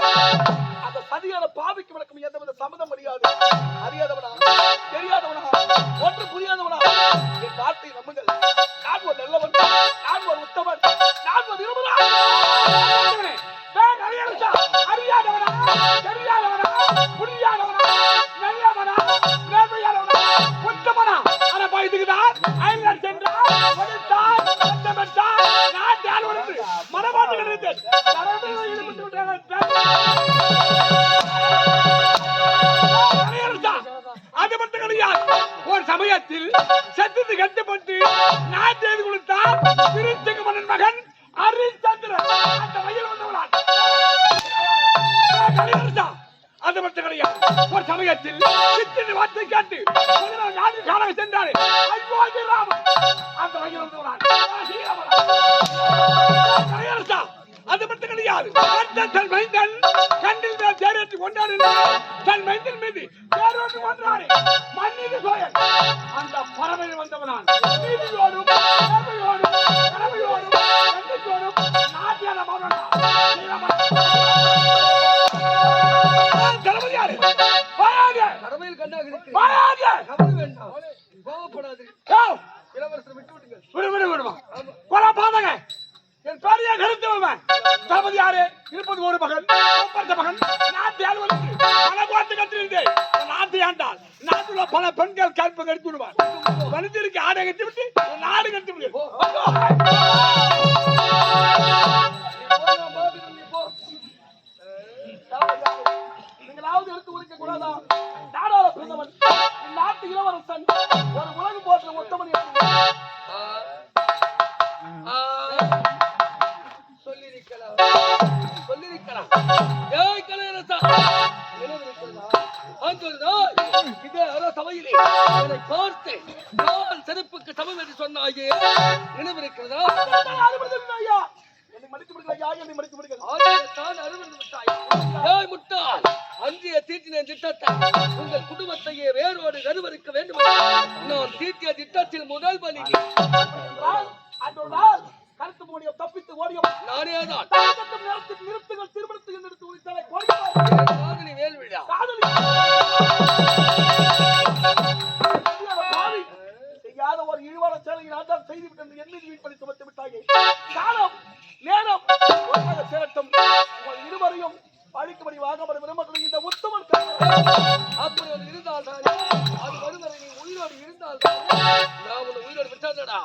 Thank you. நான் செய்து கொடுத்தார் திருச்செங்க மகன் ஹரிச்சந்திரன் அந்த வயல் வந்தவனான் அது மட்டும் கிடையாது. ஒரு சமயத்தில் சித்தின் வார்த்தை கேட்டு நான்கு காலம் சென்றாரு ஐயோ ராமன். அந்த அது மட்டும் கிடையாது. தன் மைந்தன் கண்ணில் மேல் தேரேற்றி கொண்டாடு தன் மைந்தன் மீது கொண்டாடு மன்னிது சோழன் அந்த என் பேரையே கருத்தவன் தளபதி யாரு இருப்பது ஒரு மகன் மகன் நாட்டு அலுவலருக்கு பல கோட்டு கட்டிருந்தேன் நாட்டு நாட்டுல பல பெண்கள் கற்பு கடித்து விடுவார் மனிதருக்கு ஆடை கட்டி விட்டு நாடு கட்டி அரசவையிலே என்னை பார்த்து நான் செருப்புக்கு சமம் என்று சொன்னாயே நினைவிருக்கிறதா ஐயா என்னை மன்னித்து விடுங்கள் ஐயா என்னை விட்டாய் ஏய் முட்டாள் அன்றைய தீட்டின திட்டத்தை உங்கள் குடும்பத்தையே வேரோடு கருவறுக்க வேண்டும் நான் தீட்டிய திட்டத்தில் முதல் பலி கருத்து மூடிய தப்பித்து ஓடியவன் நானே தான். நிறுத்துங்கள் திருமணத்துக்கு எல்லாரையும் அழிக்கும்படி வாங்கப்பட விரும்பக்கூடிய இந்த உத்தமன் அப்படி ஒரு இருந்தால் தான் அது வரும் நீ உயிரோடு இருந்தால் தான் நான் உன்னை உயிரோடு விட்டாதடா.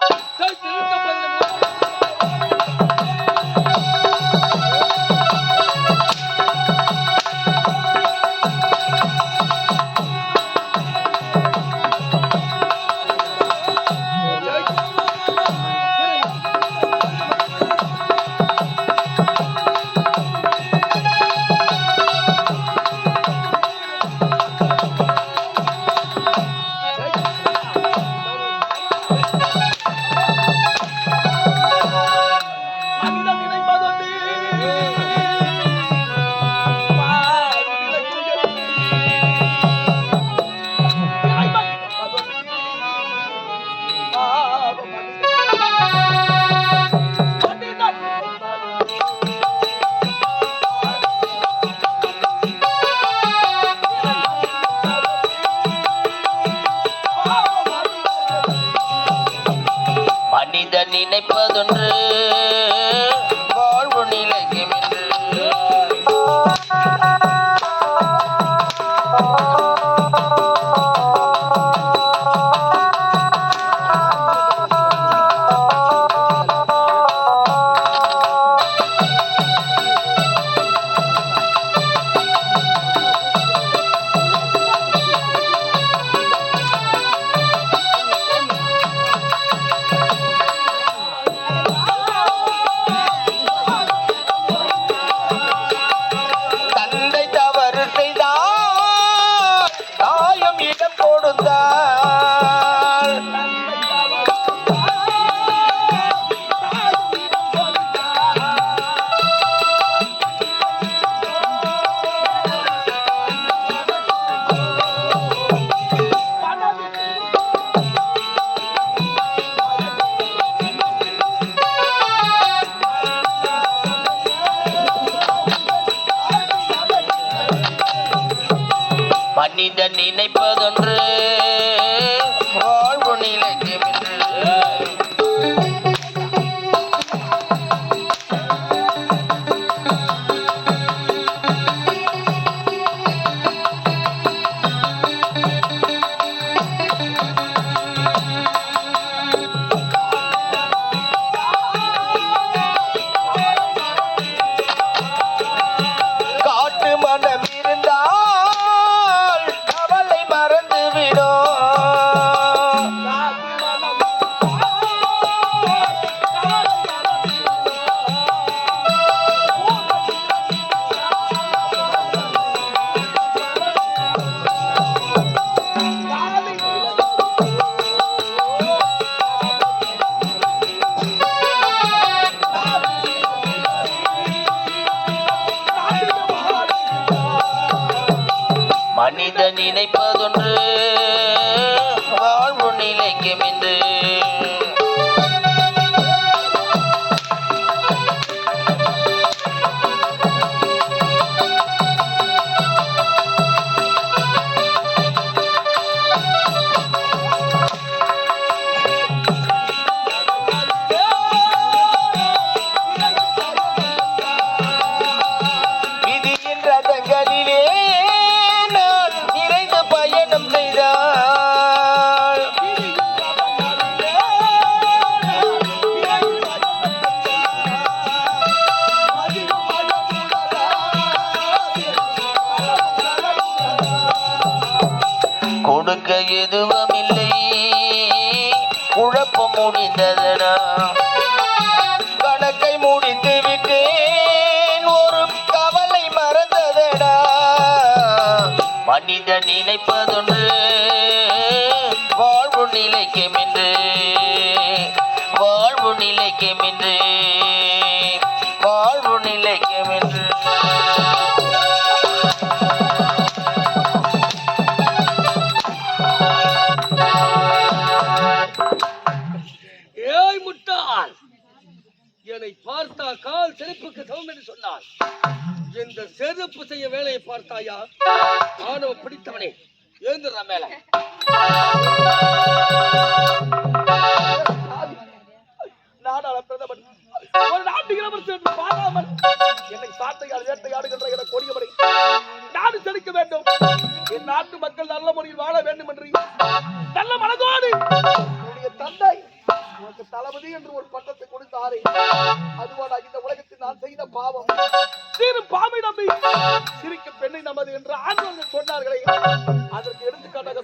நினைப்பதொன்று. மனிதன் நினைப்பதொன்று. நினைப்பதொன்று. வாழ்வு நிலைக்கும் கொடுக்க எதுவும் இல்லை குழப்பம் முடிந்ததடா. கணக்கை முடித்து விட்டேன். ஒரு கவலை மறந்ததடா. மனிதன் நினைப்பதொன்று பார்த்தா கால் செருப்புக்கு சமம் என்று சொன்னான் இந்த செருப்பு செய்ய வேலையை பார்த்தாயா? ஆணவ பிடித்தவனே எழுந்துடுறா மேல. நாடாள பிரதமன் ஒரு நாட்டு இளவரசர் என்று பாராமல் என்னை சாட்டையால் வேட்டையாடுகின்ற என கொடியவரை நாடு செழிக்க வேண்டும். என் நாட்டு மக்கள் நல்ல முறையில் வாழ வேண்டும் என்று நல்ல மனதோடு தளபதி என்று ஒரு பட்டத்தை கொடுத்தாரே. அதுவாடா இந்த உலகத்தில் நான் செய்த பாவம். பாவை பாம்பை நம்பி சிரிக்கும் பெண்ணை நமது என்று ஆண்டவர்கள் சொன்னார்களே. அதற்கு எடுத்துக்காட்டாக